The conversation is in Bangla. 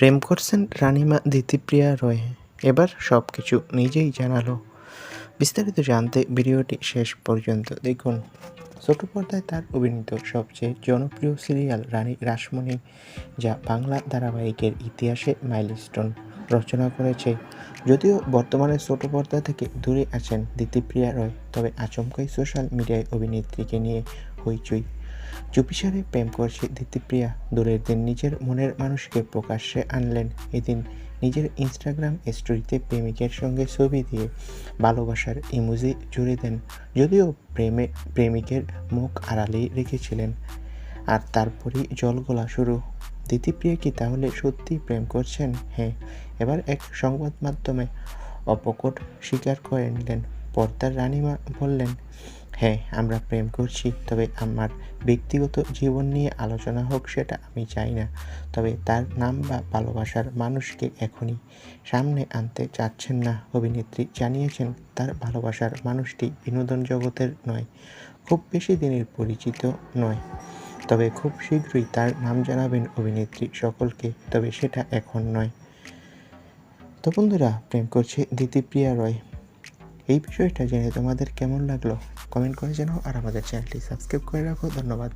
প্রেম করছেন রানিমা, দিতিপ্রিয়া রয়। এবার সব কিছু নিজেই জানালো। বিস্তারিত জানতে ভিডিওটি শেষ পর্যন্ত দেখুন। ছোট পর্দায় তার অভিনীত সবচেয়ে জনপ্রিয় সিরিয়াল রানী রাসমণি, যা বাংলা ধারাবাহিকের ইতিহাসে মাইলস্টোন রচনা করেছে। যদিও বর্তমানে ছোট পর্দা থেকে দূরে আছেন দিতিপ্রিয়া রয়, তবে আচমকাই সোশ্যাল মিডিয়ায় অভিনেত্রীকে নিয়ে হইচই। চুপিসারে প্রেম করছে দিতিপ্রিয়া দূরের দিন নিজের মনের মানুষকে প্রকাশ্যে আনলেন। এদিন নিজের ইনস্টাগ্রাম স্টোরিতে প্রেমিকের সঙ্গে ছবি দিয়ে ভালোবাসার ইমোজি জুড়ে দেন। যদিও প্রেমে, প্রেমিকের মুখ আড়ালেই রেখেছিলেন। আর তারপরেই জল গলা শুরু। দিতিপ্রিয়া কি তাহলে সত্যি প্রেম করছেন? হ্যাঁ এবার এক সংবাদ মাধ্যমে অপকট স্বীকার করে নিলেন। পর্দার রানীমা বললেন হ্যাঁ আমরা প্রেম করছি, তবে আমার ব্যক্তিগত জীবন নিয়ে আলোচনা হোক সেটা আমি চাই না। তবে তার নাম বা ভালোবাসার মানুষকে এখনই সামনে আনতে চাচ্ছেন না, অভিনেত্রী জানিয়েছেন। তার ভালোবাসার মানুষটি বিনোদন জগতের নয়, খুব বেশি দিনের পরিচিত নয়। তবে খুব শীঘ্রই তার নাম জানাবেন অভিনেত্রী সকলকে, তবে সেটা এখন নয়। তো বন্ধুরা, প্রেম করছে দিতিপ্রিয়া রয়। এই বিষয়টা জেনে তোমাদের কেমন লাগল? কমেন্ট করে জানাও আর আমাদের চ্যানেলটি সাবস্ক্রাইব করে রাখো। ধন্যবাদ।